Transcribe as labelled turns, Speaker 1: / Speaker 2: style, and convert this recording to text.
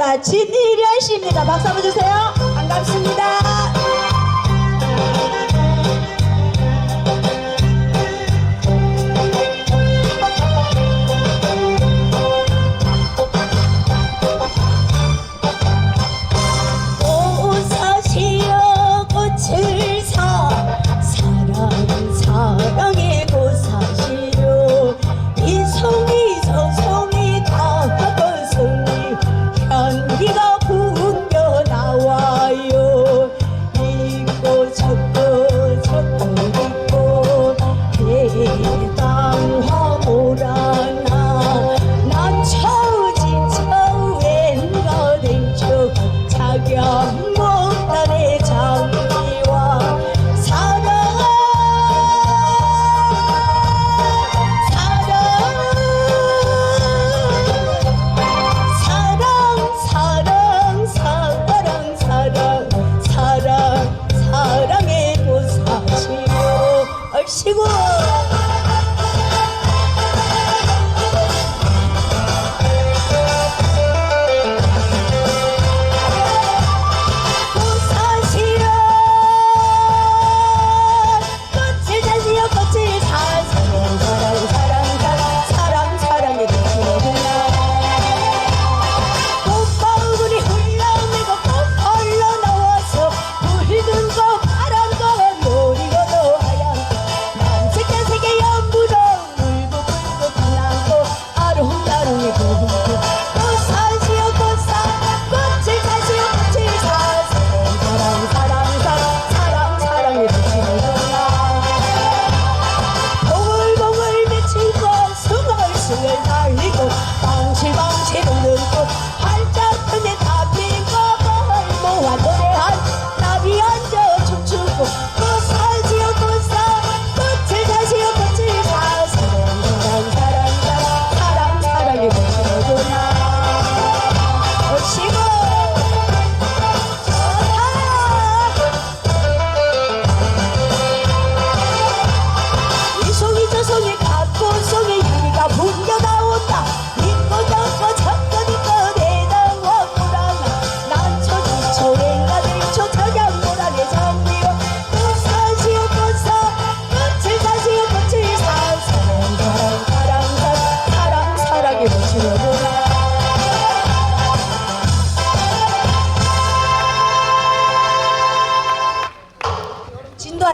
Speaker 1: 반갑습니다. 진희련 씨입니다. 박수 한번 주세요. 반갑습니다. 西瓜。